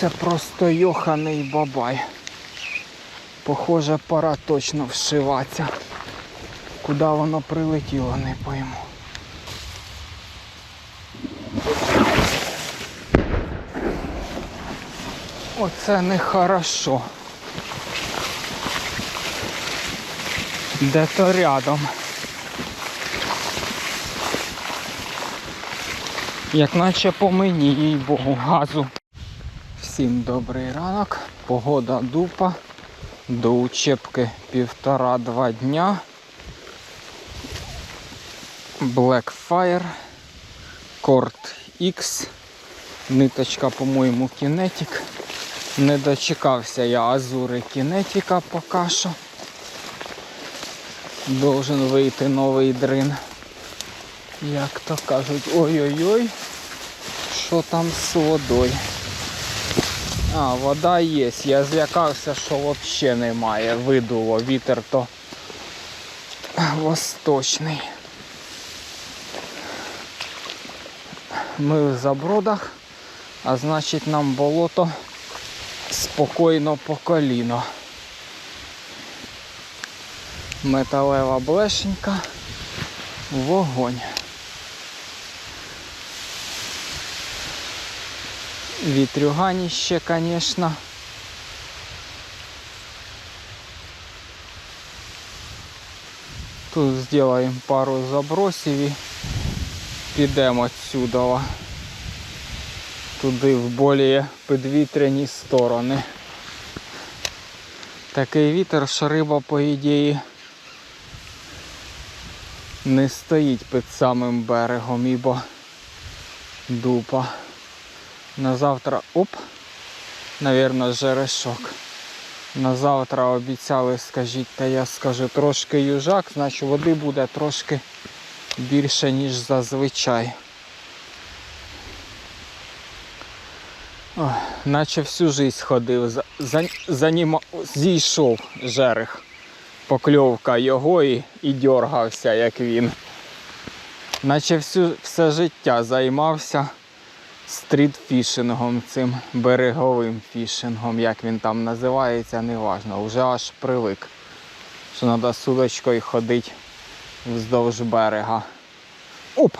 Це просто йоханий бабай. Похоже, пора точно вшиватися. Куди воно прилетіло, не пойму. Оце нехорошо. Де-то рядом. Як наче по мені, їй богу, газу. Всім добрий ранок. Погода дупа. До учебки півтора-два дня. Blackfire. Корт X. Ниточка, по-моєму, кінетик. Не дочекався я азури кінетика поки що. Должен вийти новий дрин. Як то кажуть, ой-ой-ой, що там з водою? А, вода є. Я злякався, що взагалі немає. Видуло, вітер то восточний. Ми в забродах, а значить нам болото спокійно по коліно. Металева блешенька, вогонь. Вітрюганіще, звісно. Тут зробимо пару забросів і підемо відсюди. Туди в більш підвітряні сторони. Такий вітер, що риба, по ідеї, не стоїть під самим берегом, ібо дупа. На завтра, оп, навірно, жерешок. На завтра обіцяли, скажіть, та я скажу, трошки южак, значить води буде трошки більше, ніж зазвичай. Ой, наче всю жизнь ходив, за, за, заніма, зійшов жерех. Покльовка його і, і дергався, як він. Наче всю, все життя займався стрітфішингом, цим береговим фішингом, як він там називається, неважно. Вже аж привик. Що треба судочкою ходити вздовж берега. Оп!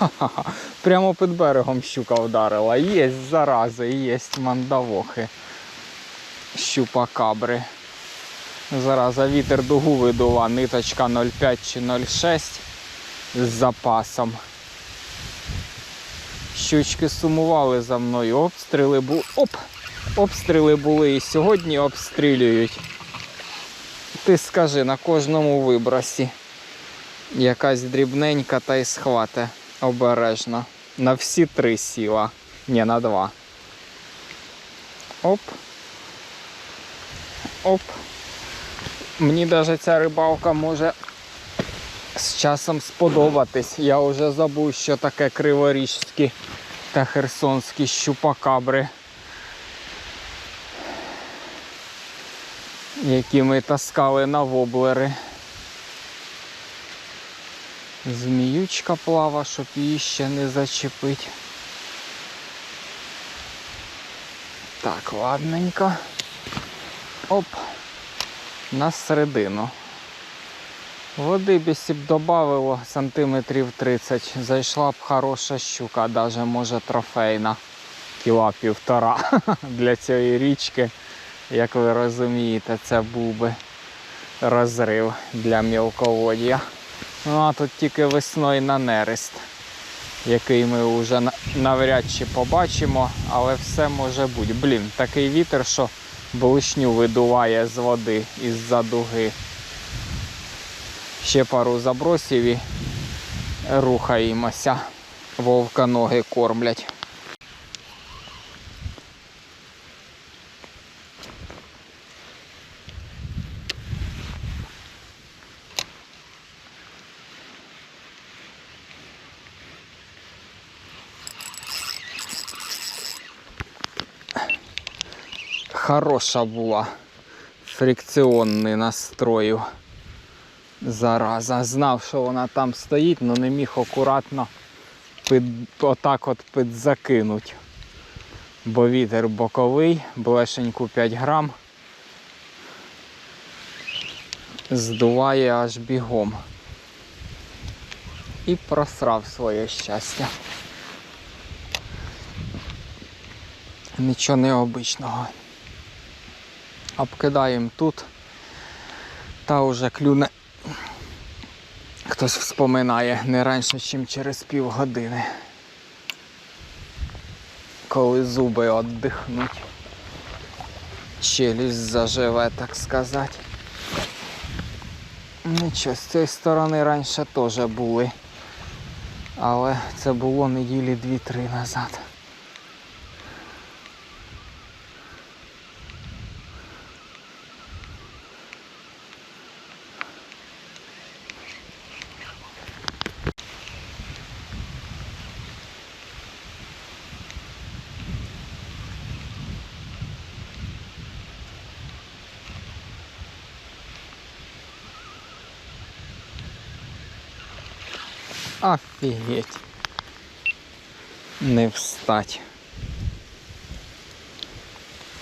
Прямо під берегом щука вдарила. Є зарази, є мандавохи. Щупакабри. Зараза вітер дугу видува, ниточка 0,5 чи 0,6 з запасом. Щучки сумували за мною. Обстріли були. Оп! Обстріли були і сьогодні обстрілюють. Ти скажи на кожному вибросі. Якась дрібненька та й схвате обережно. На всі три сіла. Ні, на два. Оп. Оп. Мені навіть ця рибалка може з часом сподобатись. Я вже забув, що таке криворіжські та херсонські щупакабри. Які ми таскали на воблери. Зміючка плава, щоб її ще не зачепить. Так, ладненько. Оп, на середину. Води б б додавило сантиметрів 30. Зайшла б хороша щука, навіть може трофейна. Кіла півтора для цієї річки. Як ви розумієте, це був би розрив для мілководія. Ну а тут тільки весною на нерест, який ми вже навряд чи побачимо, але все може бути. Блін, такий вітер, що блишню видуває з води із-за дуги. Ще пару забросів і рухаємося. Вовка ноги кормлять. Хороша була. Фрикціонний настрою. Зараза. Знав, що вона там стоїть, але не міг акуратно під, отак от підзакинуть. бо вітер боковий, блешеньку 5 грам. Здуває аж бігом. І просрав своє щастя. Нічого необичного. Обкидаємо тут. Та вже клюне. Хтось вспоминає не раніше, ніж через півгодини. Коли зуби віддихнуть. Челюсть заживе, так сказати. Нічого, з цієї сторони раніше теж були. Але це було неділі 2-3 назад. Офігеть. Не встать.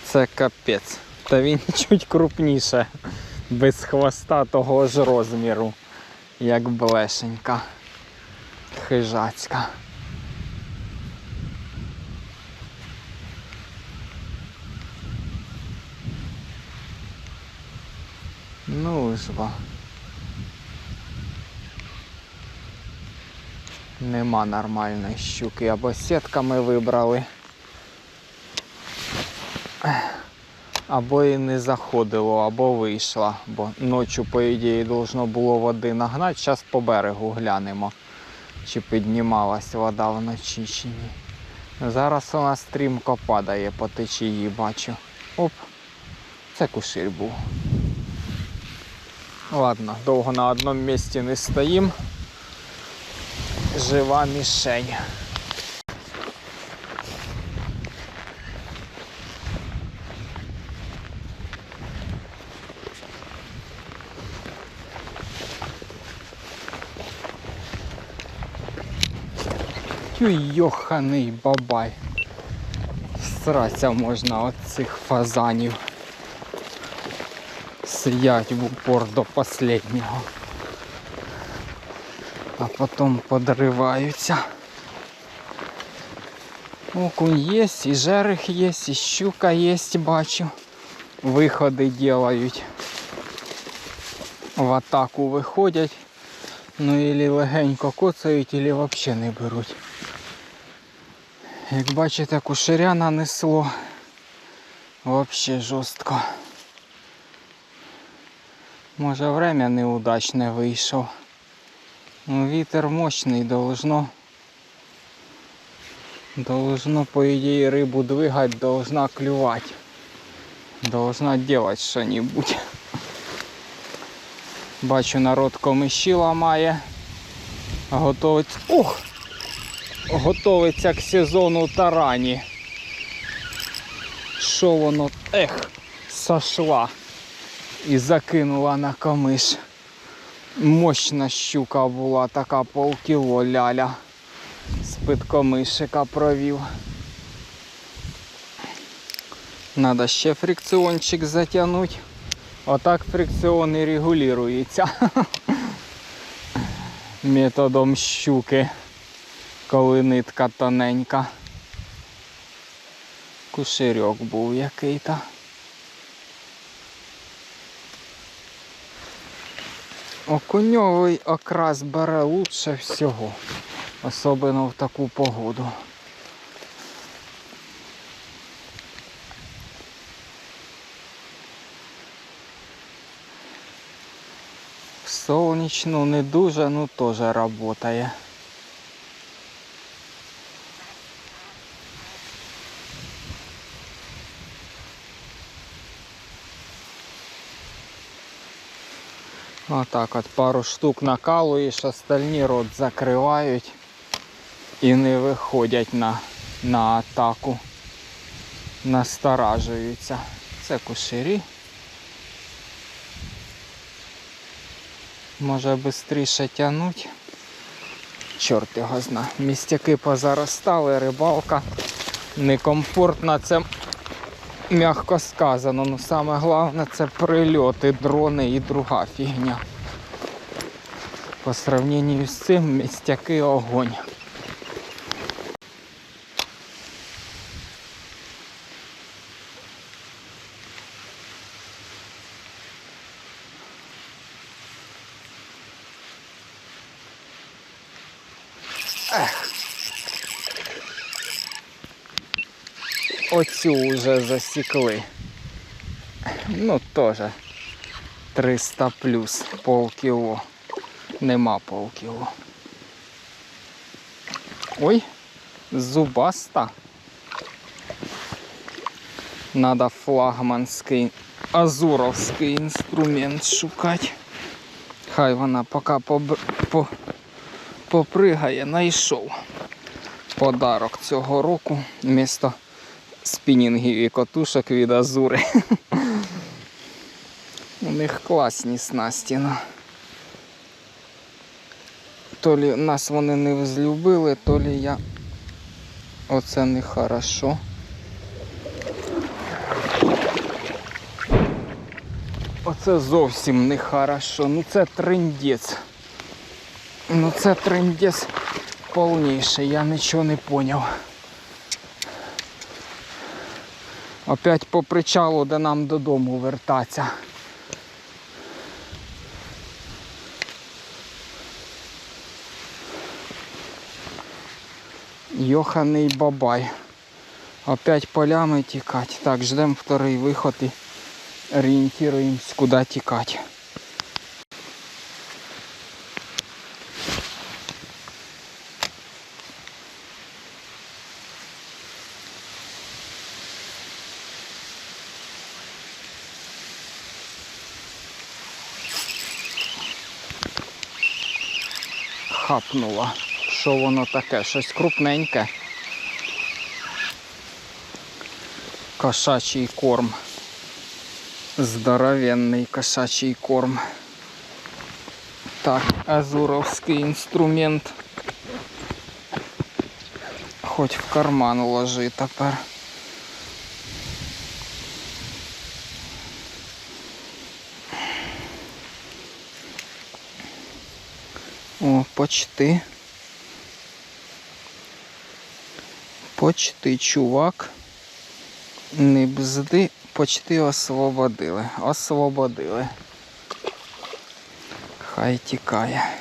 Це капець. Та він чуть крупніше, без хвоста того ж розміру, як блешенька. Хижацька. Ну ж Нема нормальної щуки, або сітками вибрали. Або і не заходило, або вийшла, бо ночі, по ідеї, должно було води нагнати. Зараз по берегу глянемо, чи піднімалась вода вночі чи ні. Зараз вона стрімко падає по течії, бачу. Оп, це кушир був. Ладно, довго на одному місці не стоїмо жива мішень. Тю йоханий бабай. Сраться можна от цих фазанів. Сидять в упор до последнього а потім подриваються. Окунь є, і жерех є, і щука є, бачу. Виходи делають. В атаку виходять. Ну ілі легенько коцають, ілі взагалі не беруть. Як бачите, кушеря нанесло. Взагалі жорстко. Може время неудачне вийшов. Ну, вітер мощний, должно. Должно, по идее, рыбу двигать, должна клювать. Должна делать что-нибудь. Бачу, народ комиші ламає. Готовиться. Ух! Готовиться к сезону тарані. Що воно ех, сошла і закинула на комиш. Мощна щука була, така полкіло ляля. З-під провів. Надо ще фрикціончик затягнути. Отак фрикціон і регулюється. Методом щуки, коли нитка тоненька. Куширьок був який-то. Окуньовий окрас бере лучше всього, особливо в таку погоду. В Сонячну не дуже, ну теж працює. Отак от пару штук накалуєш, остальні рот закривають і не виходять на, на атаку. Насторажуються. Це куширі. Може швидше тягнуть. Чорт його зна. Містяки позаростали, рибалка Некомфортно це м'яко сказано. Ну саме головне це прильоти, дрони і друга фігня. По сравненню з цим містяки огонь. Оцю вже засікли. Ну, теж 300 плюс полкіло. Нема полкіло. Ой, зубаста. Надо флагманський азуровський інструмент шукати. Хай вона поки побр... по... попригає, знайшов подарок цього року місто спінінгів і котушок від Азури. У них класні снасті. ну. То лі нас вони не взлюбили, то лі я. Оце не хорошо. Оце зовсім не хорошо. Ну це триндець. Ну це триндець повніший, я нічого не поняв. Опять по причалу, де нам додому вертатися. Йоханий бабай. Опять полями тікати. Так, ждемо вторий виход і орієнтуємось, куди тікати. Хапнула. Що воно таке? Щось крупненьке. Кошачий корм. Здоровенний кошачий корм. Так, азуровський інструмент. Хоч в карман ложи тепер. О, почти. Почти, чувак. Не бзди, почти освободили. Освободили. Хай тікає.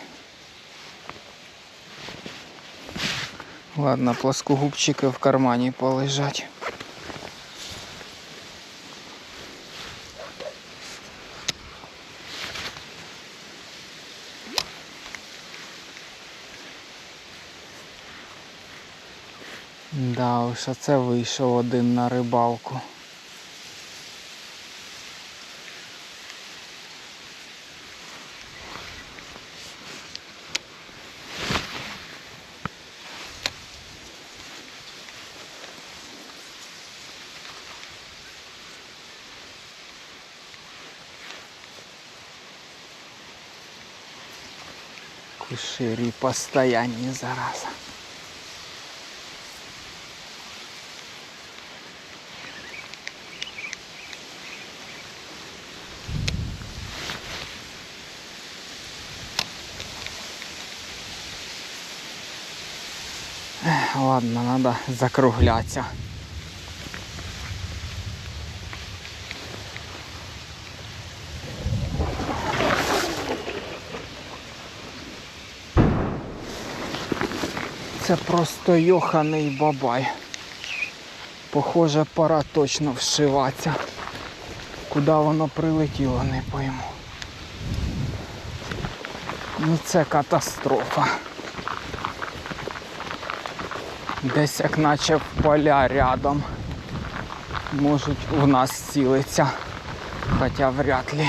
Ладно, плоскогубчики в кармані полежать. Да, уж оце вийшов один на рибалку. Куширі постоянні зараза. Ех, Ладно, надо закругляться. Це просто йоханий бабай. Похоже, пора точно вшиватися. Куди воно прилетіло, не пойму. Ну це катастрофа. Десь як наче поля рядом. Можуть в нас цілиться. Хоча вряд ли.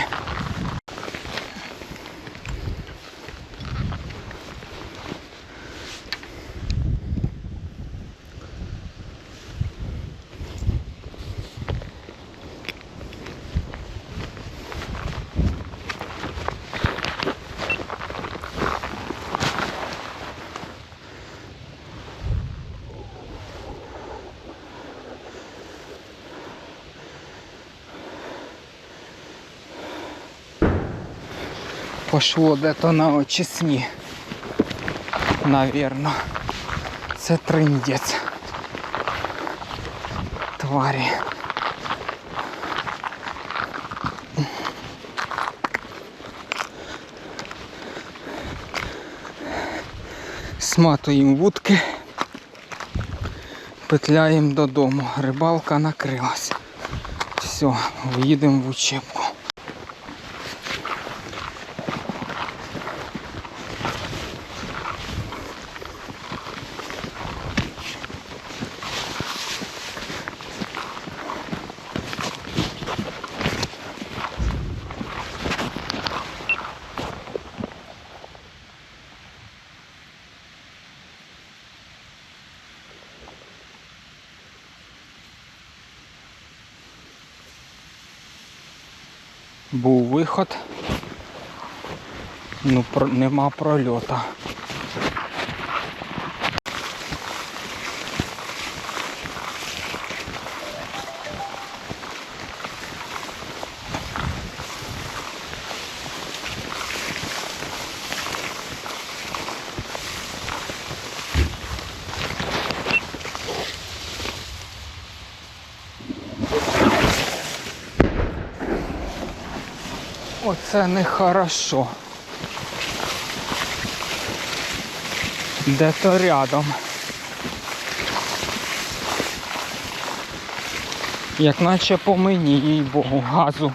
Пошло де-то на очисні. Навірно. Це триндець. Тварі. Сматуємо вудки. Петляємо додому. Рибалка накрилась. Все, їдемо в учебку. Був виход. Ну, про- нема прольота. Оце нехорошо. Де-то рядом. Як наче по мені, їй богу, газу.